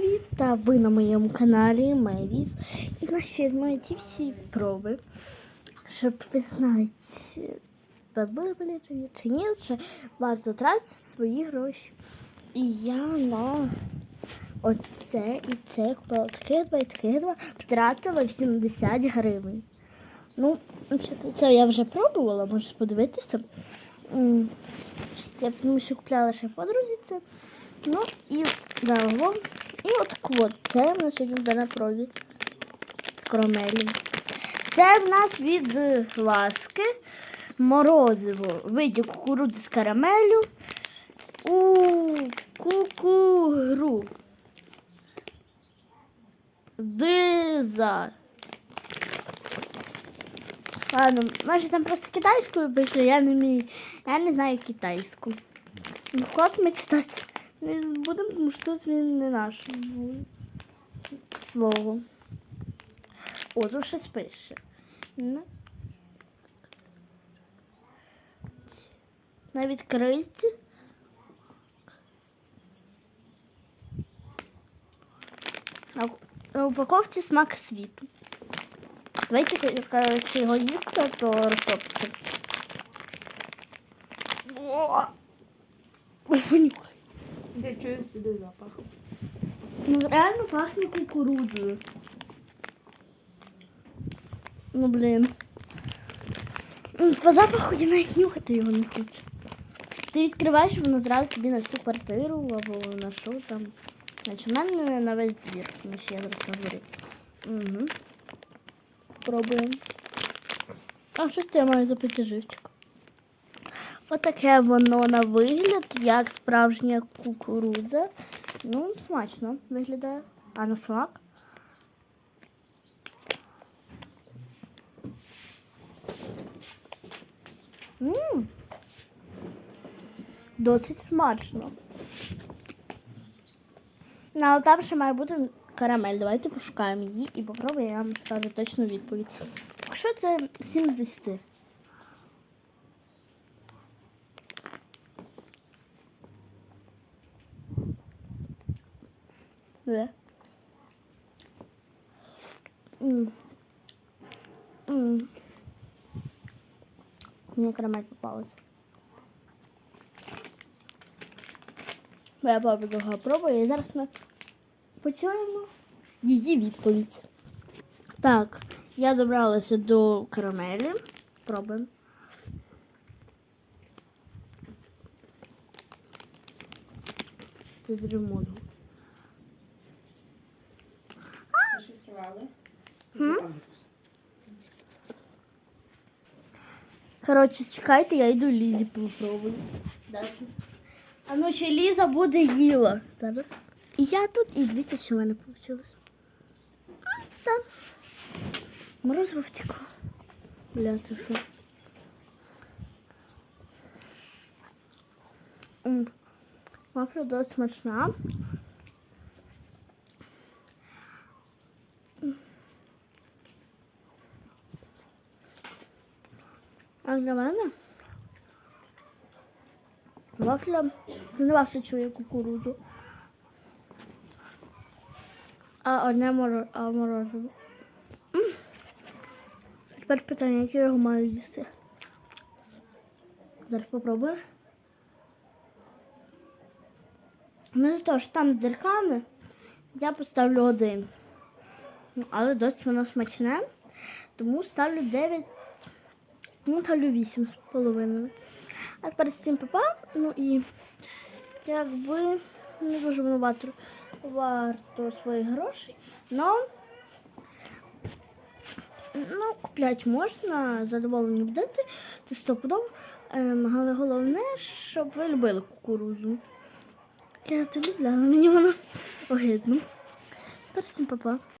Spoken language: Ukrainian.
привіт! Та ви на моєму каналі Мевіс. І ще мають ті всі проби. Щоб ви знали, вас були боліти чи ні, чи варто тратити свої гроші. І я на оце і це купила таке два і таке два, втратила 80 гривень. Ну, це я вже пробувала, можеш подивитися. Я тому що купляла ще подрузі це. Ну і загалом. І от от це в нас сьогодні буде на провід з карамелі. Це в нас від ласки морозиво виді кукурудзи з карамелю у кукуру. Диза. Ладно, може там просто китайською пише, я не вмію, я не знаю китайську. Ну, хлоп ми читати не будемо, тому що тут він не наш слово. О, тут щось пише. На- На відкритті. На, упаковці смак світу. Давайте, якщо його їсти, то розтопиться. Ось. Я чую сюди запах. Ну, реально пахне кукурудзою. Ну, блін. По запаху я навіть нюхати його не хочу. Ти відкриваєш, воно зразу тобі на всю квартиру або на що там. Значить, в мене на весь двір, я зараз на дворі. Угу. Пробуємо. А що це я маю запити живчик? Отаке воно на вигляд, як справжня кукурудза. Ну, смачно виглядає. А на смак? Ммм. Досить смачно. Ну, але там ще має бути карамель. Давайте пошукаємо її і попробуємо, я вам скажу точну відповідь. Якщо це 7 з 10. Да. М. М. Мне карамель попалась. Я папа довго пробую і зараз ми почуємо її відповідь. Так, я добралася до карамелі. Пробуємо. Це мозгу. Ви щось рвали? М? Коротше, чекайте, я йду Лізі попробую. Дати. А ну ще Ліза буде їла. Зараз. І я тут, і дивіться, що в мене вийшло. Там. Морозиво втекло. Бля, це що? М. Вафля досить смачна. А для мене вафля, це не вафля чує кукурудзу. А одне моро, а морозиво. Тепер питання, як я його маю їсти. Зараз попробую. Ну те, що там з дірками я поставлю один. Ну, але досить воно смачне. Тому ставлю 9 Ну, ставлю 8 з половиною. А тепер з цим попав. Ну і якби не дуже воно варто, своїх грошей. Но ну, купляти можна, задоволені будете. Це стопудово. Ем, але головне, щоб ви любили кукурудзу. Я це люблю, але мені воно огидно. З цим попав.